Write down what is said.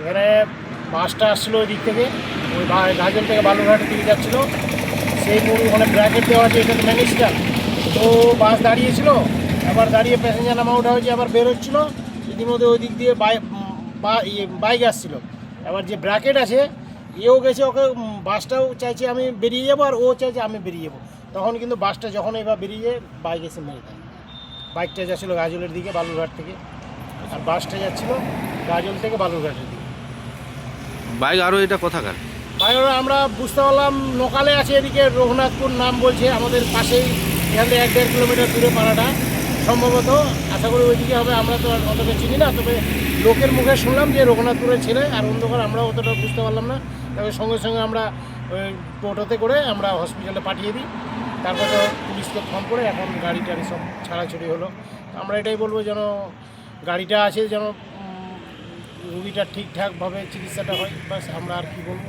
এখানে বাসটা আসছিল ওই দিক থেকে, ওই গাজল থেকে বালুরঘাটের দিকে যাচ্ছিল। সেই মোড় ওখানে ব্র্যাকেট দেওয়া আছে, এখানে ম্যানেজটা তো বাস দাঁড়িয়েছিল আবার দাঁড়িয়ে প্যাসেঞ্জার নামা ওঠা হয়েছে আবার বেরোচ্ছিলো ইতিমধ্যে ওই দিক দিয়ে বাই বা- ইয়ে বাইক আসছিল। এবার যে ব্র্যাকেট আছে, এও গেছে, ওকে বাসটাও চাইছে আমি বেরিয়ে যাব, আর ও চাইছে আমি বেরিয়ে যাব। তখন কিন্তু বাসটা যখন এবার বেরিয়ে বাইক এসে মেরে দেয়। বাইকটা যাচ্ছিল গাজলের দিকে, বালুরঘাট থেকে। আর বাসটা যাচ্ছিল গাজল থেকে বালুরঘাটের দিকে। বাইক আরও এটা কোথাকার বাইরে আমরা বুঝতে পারলাম, লোকালে আছে এদিকে রঘুনাথপুর, নাম বলছে আমাদের পাশেই, এখান থেকে এক দেড় কিলোমিটার দূরে পাড়াটা। সম্ভবত, আশা করি ওইদিকে হবে, আমরা তো অতটা চিনি না, তবে লোকের মুখে শুনলাম যে রঘুনাথপুরের ছেলে, আর অন্ধকার আমরা অতটা বুঝতে পারলাম না। তবে সঙ্গে সঙ্গে আমরা ওই টোটোতে করে আমরা হসপিটালে পাঠিয়ে দিই। তারপর তো পুলিশকে ফোন করে, এখন গাড়ি টাড়ি সব ছাড়াছড়ি হলো। আমরা এটাই বলব যেন গাড়িটা আছে যেন রুগীটা ঠিকঠাকভাবে চিকিৎসাটা হয় বাস আমরা আর কি বলব?